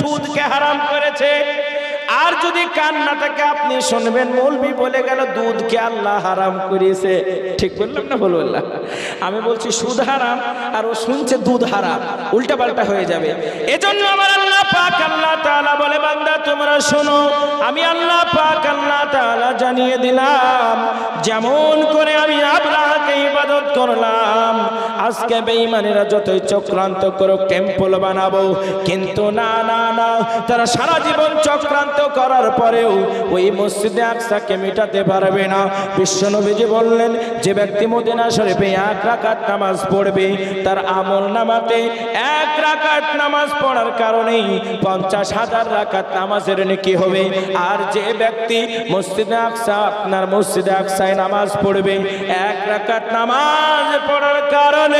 সুদকে হারাম করেছে। আর যদি কান্নাটাকে আপনি শুনবেন, মৌলবি বলে গেল, দুধকে আল্লাহ হারাম করিয়েছে ঠিক বললাম না বল বললাম? আমি বলছি সুদ হারাম, আর ও শুনছে দুধ হারাম। উল্টা পাল্টা হয়ে যাবে। এজন্য আমার আল্লাহ পাক আল্লাহ তাআলা বলে, বান্দা, তোমরা শোনো, আমি আল্লাহ পাক আল্লাহ তাআলা জানিয়ে দিলাম, যেমন করে আমি আল্লাহকে ইবাদত করলাম আজকে বেঈমানেরা যতই চক্রান্ত করো টেম্পল বানাবো। কিন্তু না না না, তারা সারা জীবন চক্রান্ত করার পরেও ওই মসজিদে আকসাকে মেটাতে পারবে না। বিশ্বনবীজি বললেন, যে ব্যক্তি মদিনা শরীফে এক রাকাত নামাজ পড়বে, তার আমল নামাতে এক রাকাত নামাজ পড়ার কারণেই পঞ্চাশ হাজার রাকাত নামাজের নেকি হবে। আর যে ব্যক্তি মসজিদে আকসা, আপনার মসজিদে আকসায় নামাজ পড়বে, এক রাকাত নামাজ পড়ার কারণে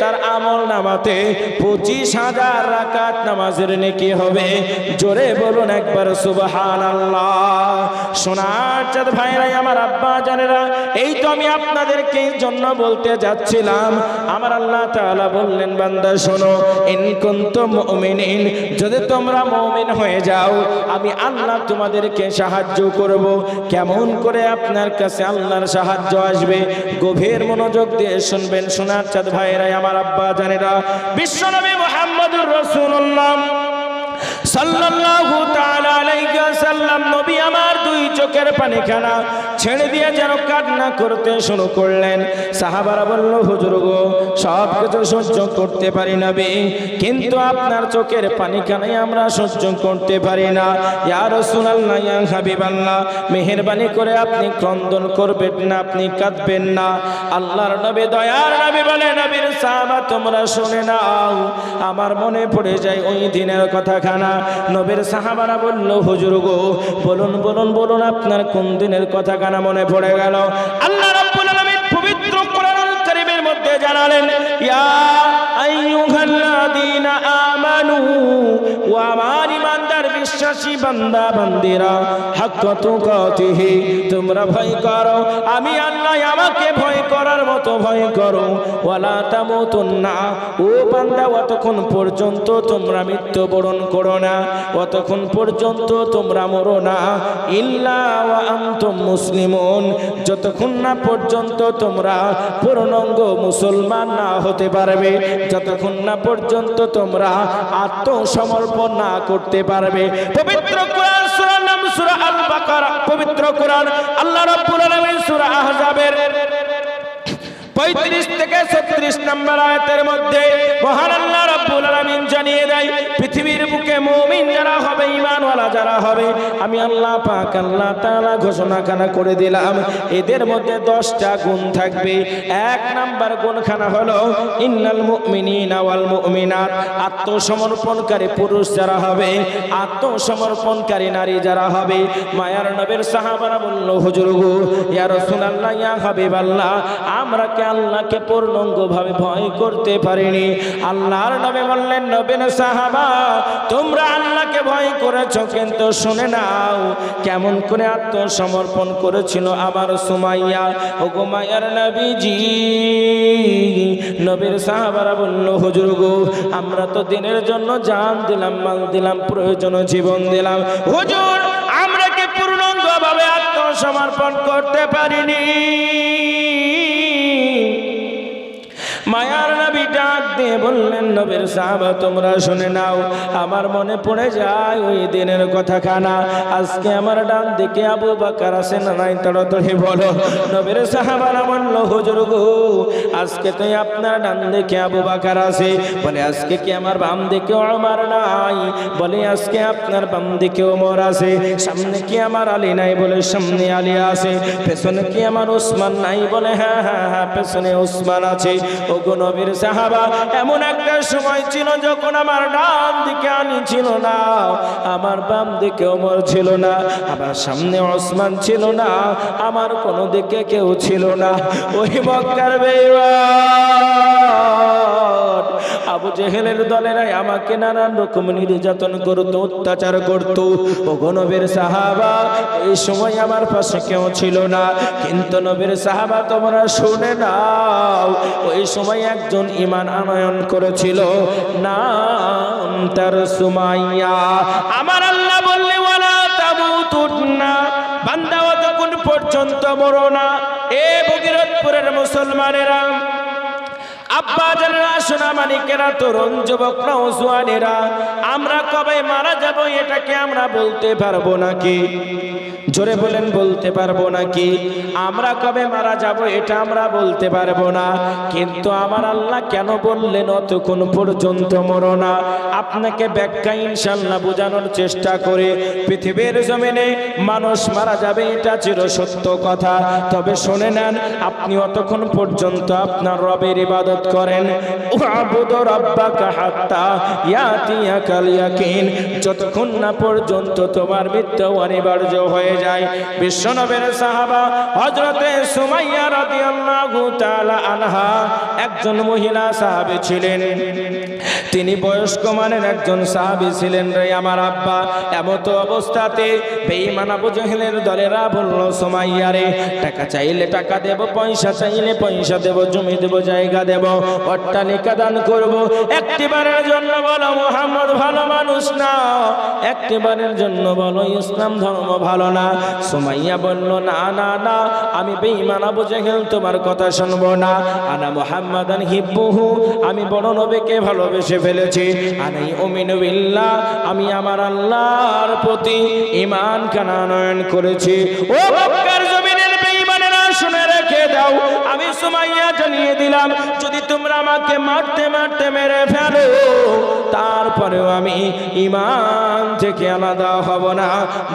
তার আমল নামাতে পঁচিশ হাজার রাকাত নামাজের নেকি হবে। জোরে বলুন একবার সুবহান আল্লাহ সোনার চাঁদ ভাইরাই আমার আব্বা জানেরা, এই তো আমি আপনাদেরকে জন্য বলতে যাচ্ছিলাম। আমার আল্লাহ তাআলা বললেন, বান্দা, শোনো, ইন কুনতুম মুমিনিন, যদি তোমরা মুমিন হয়ে যাও, আমি আল্লাহ তোমাদেরকে সাহায্য করব। কেমন করে আপনার কাছে আল্লাহর সাহায্য আসবে? গভীর মনোযোগ দিয়ে শুনবেন, সোনার চাঁদ ভাইরাই আমার আব্বা জানেরা বিশ্বনবী মোহাম্মদুর রাসূলুল্লাহ। সাল্লাল্লাহু তাআলা আলাইহি ওয়াসাল্লাম, নবী আমার দুই চোখের পানিখানা ছেড়ে দিয়ে যেন কান্না করতে শুরু করলেন। সাহাবারা বলল, হুজুর গো, সব কিছু সহ্য করতে পারি না বে, কিন্তু আপনার চোখের পানিখানাই আমরা সহ্য করতে পারি না। ইয়া রাসূলুল্লাহ, ইয়া হাবিবাল্লাহ, মেহেরবানি করে আপনি ক্রন্দন করবেন না, আপনি কাঁদবেন না। আল্লাহর নবী, দয়ার নবী বলে নবীর সাহাবা, তোমরা শুনে নাও, আমার মনে পড়ে যায় ওই দিনের কথা খানা নবীর সাহাবারা বলল, হুজুর গো, বলুন বলুন বলুন, আপনার কোন দিনের কথা খানা মনে পড়ে গেল? আল্লাহ রাব্বুল আলামিন পবিত্র কোরআনুল কারীমের মধ্যে জানালেন, ইয়া আইয়ুহাল্লাযীনা আমানু ও আমার ইমানদার বিশ্বাসী বান্দা, বান্দিরা, হাক্ক তুকাতিহি, তোমরা ভয় করো। আমি আল্লাহ আমাকে ভয় করার মতো ভয় করো, ওয়ালা তামুতুন্না। ও বান্দা, অতক্ষণ পর্যন্ত তোমরা মৃত্যুবরণ করো না, অতক্ষণ পর্যন্ত তোমরা মরো না। ইল্লা ওয়া আনতুম মুসলিমুন, যতক্ষণ না পর্যন্ত তোমরা পূর্ণাঙ্গ মুসলমান না হতে পারবে, যতক্ষণ না পর্যন্ত তোমরা আত্মসমর্পণ না করতে পারবে। পবিত্র কোরআন সূরা নাম সূরা আল বাকারা পবিত্র কোরআন, আল্লাহ রাব্বুল আলামিন সূরা আহজাবের পঁয়ত্রিশ থেকে ছত্রিশ নম্বর আয়াতের মধ্যে মহান আল্লাহ রাব্বুল আলামিন জানিয়ে দেয়, পৃথিবীর বুকে মুমিন যারা হবে, ঈমানওয়ালা যারা হবে, আমি আল্লাহ পাক আল্লাহ তাআলা ঘোষণাখানা করে দিলাম, এদের মধ্যে দশটা গুণ থাকবে। এক নাম্বার গুণখানা হলো, ইন্নাল মুমিনিনা ওয়াল মুমিনাত, আত্মসমর্পণকারী পুরুষ যারা হবে, আত্মসমর্পণকারী নারী যারা হবে। মায়ার নবীর সাহাবারা বলল, হুজুর গো, ইয়া রাসূলুল্লাহ, ইয়া হাবিবাল্লাহ, আমরা কে আল্লাহকে পূর্ণাঙ্গ ভাবে ভয় করতে পারিনি। আল্লাহর নবী বললেন নবীন সাহাবা, তোমরা আল্লাহকে ভয় করেছ, কিন্তু শুনে নাও, কেমন করে আত্মসমর্পণ করেছিল আমার সুমাইয়া। ও গো মায়ার নবীজি, নবীর সাহাবারা বলল, হুজুর গো, আমরা তো দিনের জন্য জান দিলাম, মাল দিলাম, প্রয়োজন, জীবন দিলাম। হুজুর, আমরা কি পূর্ণাঙ্গ ভাবে আত্মসমর্পণ করতে পারিনি? মায়ার নবী ডাক দিয়ে বললেন, নবীর সাহাবা, তোমরা শুনে নাও, আমার মনে পড়ে যায় ওই দিনের কথা খানা আজকে আমার ডান দিকে আবু বাকার আছে না নাই, তাড়াতাড়ি বলো। নবীর সাহাবারা বলল হুজুর গো, আজকে তুই আপনার ডান দিকে আবু বাকার আছে। বলে, আজকে কি আমার বাম দিকে আমার নাই? বলে, আজকে আপনার বাম দিকে ওমর আছে। সামনে কি আমার আলী নাই? বলে, সামনে আলী আছে। পেছনে কি আমার ওসমান নাই? বলে হ্যাঁ হ্যাঁ হ্যাঁ পেছনে ওসমান আছে। ও গো নবীর সাহাবা, এমন একটা সময় ছিল যখন আমার ডান দিকে আনি ছিল না, আমার বাম দিকে ওমর ছিল না, আমার সামনে ওসমান ছিল না, আমার কোনো দিকে কেউ ছিল না। ওই মক্কার বেইমান! আবু জেহেলের দলেরাই আমাকে নানান রকম নির্যাতন করতো, অত্যাচার করত। ও নবীর সাহাবা, এই সময় আমার পাশে কেউ ছিল না। কিন্তু নবীর সাহাবা তোমরা শুনে নাও, ওই সময় একজন ইমান আনয়ন করেছিল, নাম তার সুমাইয়া। আমার আল্লাহ বললে, ওয়ালা তামুতুন্না, বান্দা অতক্ষণ পর্যন্ত মরো না। এ ভগীরথপুরের মুসলমানেরা আব্বা জানেরা, সোনা মানিকেরা, তরুণ যুবক নৌজওয়ানেরা আমরা কবে মারা যাব এটাকে আমরা বলতে পারব নাকি? জোরে বলেন, বলতে পারব নাকি? আমরা কবে মারা যাব এটা আমরা বলতে পারব না। কিন্তু আমার আল্লাহ কেন বললেন, অতক্ষণ পর্যন্ত মরো না। আপনাকে ব্যাখ্যা ইনশাল্লাহ বোঝানোর চেষ্টা করে। পৃথিবীর জমিনে মানুষ মারা যাবে, এটা চির সত্য কথা। তবে শুনে নেন, আপনি অতক্ষণ পর্যন্ত আপনার রবের ইবাদত করেন। উআবুদ রাব্বাকা হাত্তা ইয়াতিয়াকাল ইয়াকিন। যতক্ষণ না পর্যন্ত তোমার মৃত্যু অনিবার্য হয়ে যায়। বিশ্বনবের সাহাবা হযরতে সুমাইয়া রাদিয়াল্লাহু তাআলা আনহা একজন মহিলা সাহাবী ছিলেন। তিনি বয়স্ক মানের একজন সাহাবী ছিলেন রে আমার আব্বা। এমত অবস্থাতে বেঈমান আবু জেহেলের দলেরা বলল সুমাইয়া রে। টাকা চাইলে টাকা দেব, পয়সা চাইলে পয়সা দেব, জমি দেব, জায়গা দেব অট্টালিকা দান করব। একটিবারের জন্য বলো, মোহাম্মদ ভালো মানুষ না। একটিবারের জন্য বলো, ইসলাম ধর্ম ভালো না। সোমাইয়া বলল, না না না, আমি বেঈমান আবু জেহেল, তোমার কথা শুনব না। আনা মুহাম্মাদান হিব্বুহু, আমি বড় নবীকে ভালোবেসে ফেলেছি। আনাই উমিনু বিল্লাহ, আমি আমার আল্লাহর প্রতি ঈমান কানানয়ন করেছি। ও মক্কার জমিনের বেঈমানেরা শুনে রেখে দাও, আমি সুমাইয়া জানিয়ে দিলাম, যদি তোমরা আমাকে মারতে মারতে মেরে ফেলো, তারপরেও আমি ইমান থেকে আলাদা হব না।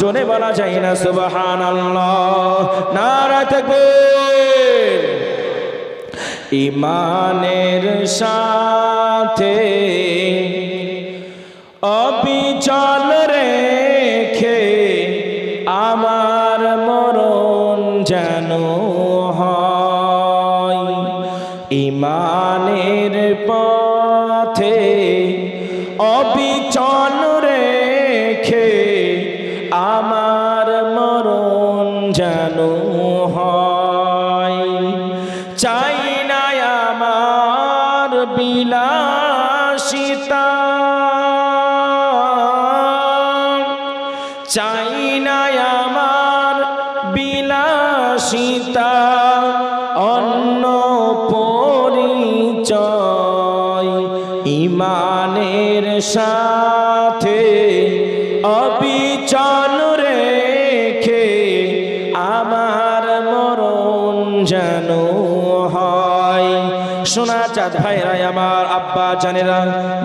জোরে বলা যায় না সুবাহান নারা থাকবে ইমানের সাথে অবিচল রেখে আমার মরণ যেন হয়। ইমানের পথে অবিচল ইমানের সাথে চাঁদ ভাইরাই আমার আব্বা জানেরা,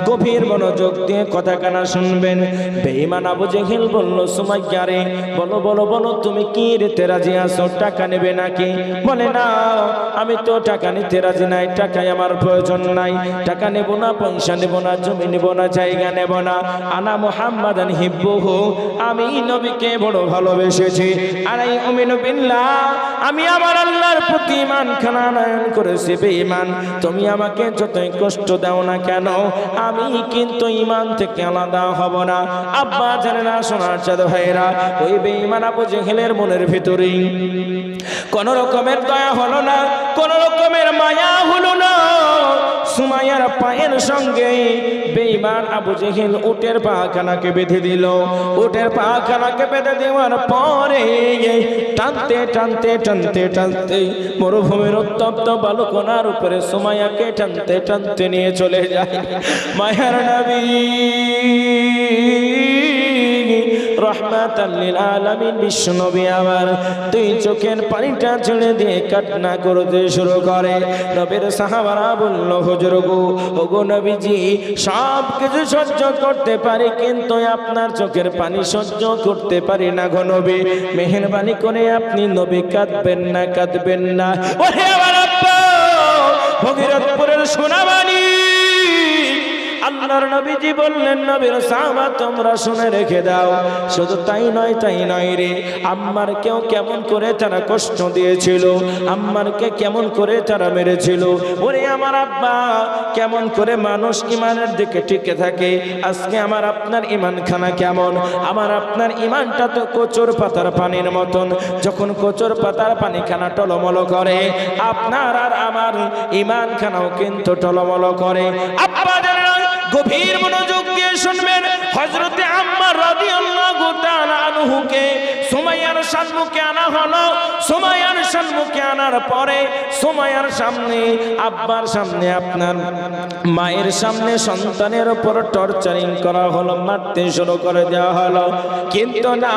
গভীর মনোযোগ দিয়ে কথা কানা শুনবেন। বেঈমান আবু জেহেল বলল, সুমাইয়া রে, বলো বলো বলো, তুমি কি রেতে রাজি আছো? টাকা নেবে নাকি? বলে, না, আমি তো টাকা নিতে রাজি নাই টাকায় আমার প্রয়োজন নাই। টাকা নেব না, পয়সা নেব না, জমি নেব না, জায়গা নেব না। আনা মুহাম্মাদান হিব্বুহু, আমি নবীকে বড় ভালোবেসেছি। আনাই উমিনু বিল্লাহ, আমি আমার আল্লাহর প্রতি ইমান খানা নয়ন করেছি, বেঈমান। তুমি আমাকে যতই কষ্ট দাও না কেন, আমি কিন্তু ইমান থেকে আলাদা হব না। আব্বা জানে না, সোনার চাঁদ ভাইরা ওই বেঈমান আবু জেহেলের মনের ভিতরেই। কোন রকমের দয়া হলো না, কোন রকমের মায়া হলো সুমাইয়ার পায়ের সঙ্গে বেইমান আবু জেহেল উটের পাখানাকে বেঁধে দিল। উটের পাখানাকে বেঁধে দেওয়ার পরে টানতে টানতে টানতে টানতে মরুভূমির উত্তপ্ত বালকোনার উপরে সুমাইয়াকে টানতে টানতে নিয়ে চলে যায় মায়ার নবী। চোখের পানিটা দিয়ে কান্না করতে শুরু করে। নবীর সব কিছু করতে পারি, কিন্তু আপনার চোখের পানি সহ্য করতে পারি না নবী। মেহেরবানি করে আপনি নবী কাঁদবেন না কাঁদবেন না। ওহে ভগীরথপুরের সোনাবাণী। আল্লাহর নবীজি বললেন, নবীর সাহাবা তোমরা শুনে রেখে দাও। শুধু তাই নয় তাই নয় রে আম্মার কেউ কেমন করে তারা কষ্ট দিয়েছিল, আম্মারকে কেমন করে তারা মেরেছিল। ওরে আমার আব্বা, কেমন করে মানুষ ইমানের দিকে টিকে থাকে। আজকে আমার আপনার ইমান খানা কেমন? আমার আপনার ইমানটা তো কচুর পাতার পানির মতন। যখন কচুর পাতার পানি খানা টলমল করে, আপনার আর আমার ইমান খানাও কিন্তু টলমল করে। আপনাদের গভীর মনোযোগ দিয়ে শুনবেন হজরতে আম্মা রাদিয়াল্লাহু তাআলা আনহুকে। সম্মুখে আনা হলো। সুমাইয়ার সম্মুখে আনার পরে সুমাইয়ার সামনে, আব্বার সামনে আপনার মায়ের সামনে সন্তানের উপর টর্চারিং করা হলো, মারতে শুরু করে দেওয়া হলো। কিন্তু না,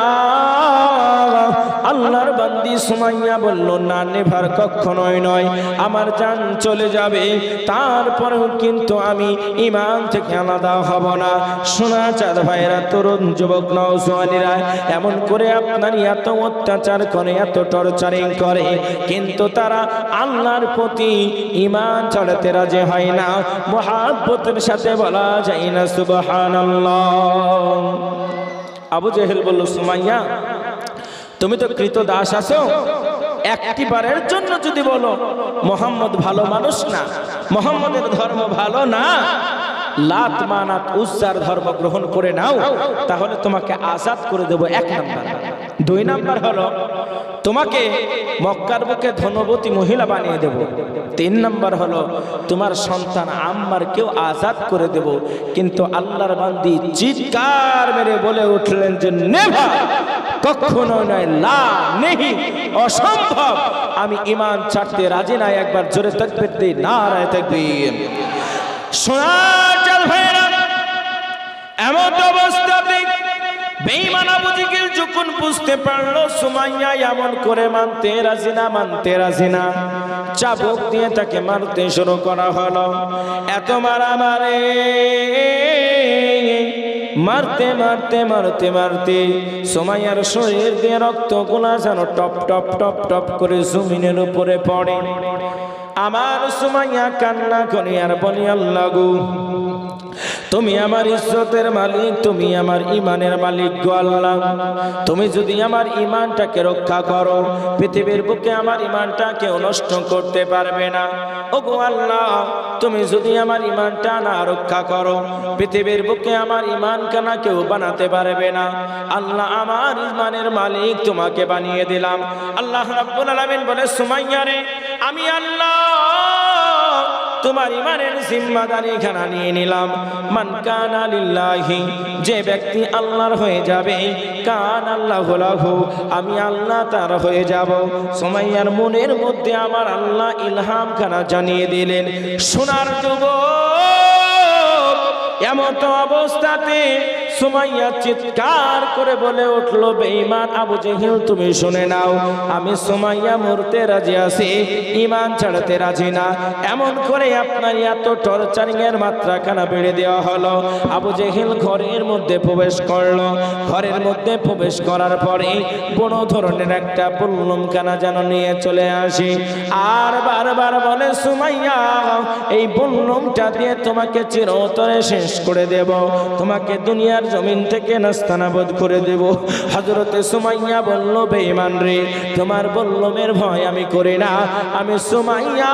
আল্লাহর বান্দি সুমাইয়া বলল, না, নেভার কখনোই নয়। আমার জান চলে যাবে। তারপরেও কিন্তু আমি ইমান থেকে আলাদা হব না। সোনা চাঁদ ভাইরা, তরুণ যুবক, নওজোয়ানিরা, এমন করে আপনার এত অত্যাচার করে, এত টর্চারিং করে, কিন্তু তারা আল্লাহর প্রতি ইমান চড়াতে রাজি হয় না। মহাব্বতের সাথে বলা যায় না, সুবহানাল্লাহ। আবু জেহেল বলল, সুমাইয়া, তুমি তো কৃত দাস আছো? একটি বারের জন্য যদি বলো, মোহাম্মদ ভালো মানুষ না, মোহাম্মদের ধর্ম ভালো না, লাত মানাত উজ্জার ধর্ম গ্রহণ করে নাও, তাহলে তোমাকে আজাদ করে দেব এক নাম্বার। দুই নাম্বার হলো, তোমাকে মক্কার বুকে ধনবতী মহিলা বানিয়ে দেব। তিন নাম্বার হলো, তোমার সন্তান আম্মার কেউ আজাদ করে দেব। কিন্তু আল্লাহর বান্দি চিৎকার মেরে বলে উঠলেন যে নেভা কখনো নয়, লা নেহি, অসম্ভব। আমি ইমান ছাড়তে রাজি নাই, একবার জোরে তাকবীর দিই, নারায়ে তাকবীর। সোনার চাল ভাইরা বেঈমান আবু জিকির যখন বুঝতে পারল, সুমাইয়া এমন করে মানতে রাজি না, মানতে রাজি না। চাবুক দিয়ে তাকে মারতে শুরু করা হলো। এত মারামারে, মারতে মারতে মারতে মারতে সোমাইয়ার শরীর দিয়ে রক্ত গোলা যেন টপ টপ টপ টপ করে জমিনের উপরে পড়ে। আমার সুমাইয়া কান্না করি আর বলি আল্লাহ তুমি আমার ইজ্জতের মালিক, তুমি আমার ইমানের মালিক গো আল্লাহ। তুমি যদি আমার ইমানটাকে রক্ষা করো, পৃথিবীর বুকে আমার ইমানটাকে নষ্ট করতে পারবে না। ও গো আল্লাহ, তুমি যদি আমার ইমানটা না রক্ষা করো, পৃথিবীর বুকে আমার ইমান কানা কেউ বানাতে পারবে না। আল্লাহ আমার ইমানের মালিক তোমাকে বানিয়ে দিলাম। আল্লাহ রাব্বুল আলামিন বলে, সুমাইয়া রে, আমি আল্লাহ তোমার ইমানের জিম্মাদারি খানা নিয়ে নিলাম। মান কান আলিল্লাহি যে ব্যক্তি আল্লাহর হয়ে যাবে, কান আল্লাহ লাহু, আমি আল্লাহ তার হয়ে যাব। সময়ার মনের মধ্যে আমার আল্লাহ ইলহাম খানা জানিয়ে দিলেন, সোনার যুব এমত অবস্থাতে সুমাইয়া চিৎকার করে বলে উঠল, বেঈমান আবু জেহেল, তুমি শুনে নাও, আমি সুমাইয়া মরতে রাজি আছি ইমান ছাড়তে রাজি না। এমন করে আপনার এত টর্চারিং এর মাত্রা খানা বেড়ে দেওয়া হলো। আবু জেহেল ঘরের মধ্যে প্রবেশ করল। ঘরের মধ্যে প্রবেশ করার পরে বড় ধরনের একটা বললম কানা যেন নিয়ে চলে আসি। আর বারবার বলে, সুমাইয়া, এই বললমটা দিয়ে তোমাকে চিরতরে শেষ করে দেব। তোমাকে দুনিয়ার জমিন থেকে নাস্তানাবোধ করে দেব। হজরতে সুমাইয়া বলল, বেঈমান রে, তোমার বল্লমের ভয় আমি করি না। আমি সুমাইয়া,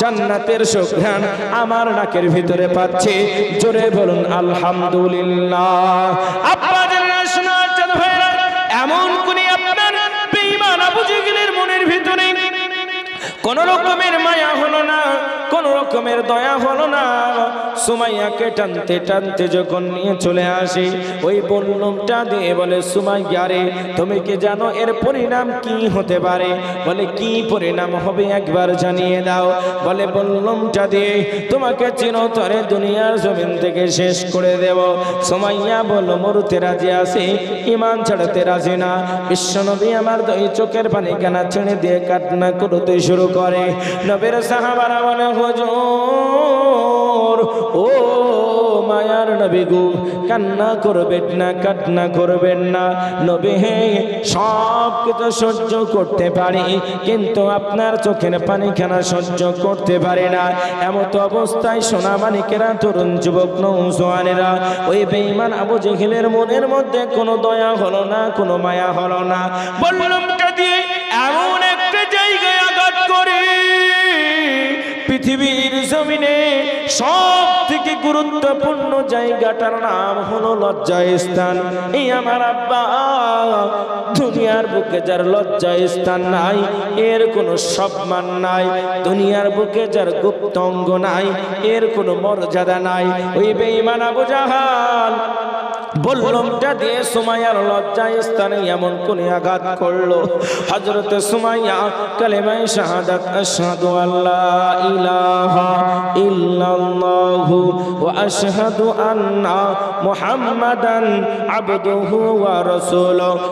জান্নাতের সুঘ্রাণ আমার নাকের ভিতরে পাচ্ছি। জোরে বলুন, আলহামদুলিল্লাহ। এমন কোন আপনার বেঈমান আবু জেহেলের মনের ভিতরে কোন রকমের মায়া হলো না? কোন রকমের দয়া হলো না। সুমাইয়াকে টানতে টানতে যখন নিয়ে চলে আসি, ওই বললমটা দিয়ে বলে, সুমাইয়া রে, তুমি কি জানো এর পরিণাম কি হতে পারে? বলে, কি পরিণাম হবে একবার জানিয়ে দাও। বলে বললমটা দিয়ে, তোমাকে চিরতরে দুনিয়ার জমিন থেকে শেষ করে দেব। সুমাইয়া বলল, মরুতে রাজি আছে, ইমান ছাড়তে রাজি না। বিশ্বনবী আমার দুই চোখের পানি কানা ছেড়ে দিয়ে কান্না করতে শুরু করে। নবীর সাহাবারা বলে হুজুর। ও মায়ার নবী গো, কান্না করবেন না, কান্না করবেন না। নবী হে, সব কিছু সহ্য করতে পারি, কিন্তু আপনার চোখের পানি খানা সহ্য করতে পারে না। এমত অবস্থায় সোনা মানিকেরা, তরুণ যুবক নৌজোয়ানেরা ওই বেঈমান আবু জেহেলের মনের মধ্যে কোনো দয়া হলো না, কোনো মায়া হলো না। বললাম দিয়ে এমন পৃথিবীর জমিনে সব থেকে গুরুত্বপূর্ণ জায়গাটার নাম হলো লজ্জা স্থান এই আমার আব্বা, দুনিয়ার বুকে যার লজ্জা স্থান নাই, এর কোনো সম্মান নাই। দুনিয়ার বুকে যার গুপ্ত অঙ্গ নাই, এর কোনো মর্যাদা নাই। ওই বেঈমান আবু জাহাল বললমটা দিয়ে সুমাইয়ার লজ্জা স্থানে এমন কোন আঘাত করল? হজরত সুমাইয়া কালেমাই শাহাদাত, আশহাদু আল্লাহ ইলাহা ইল্লাল্লাহু ওয়া আশহাদু আন্না মুহাম্মাদান আবদুহু ওয়া রাসূলুহু।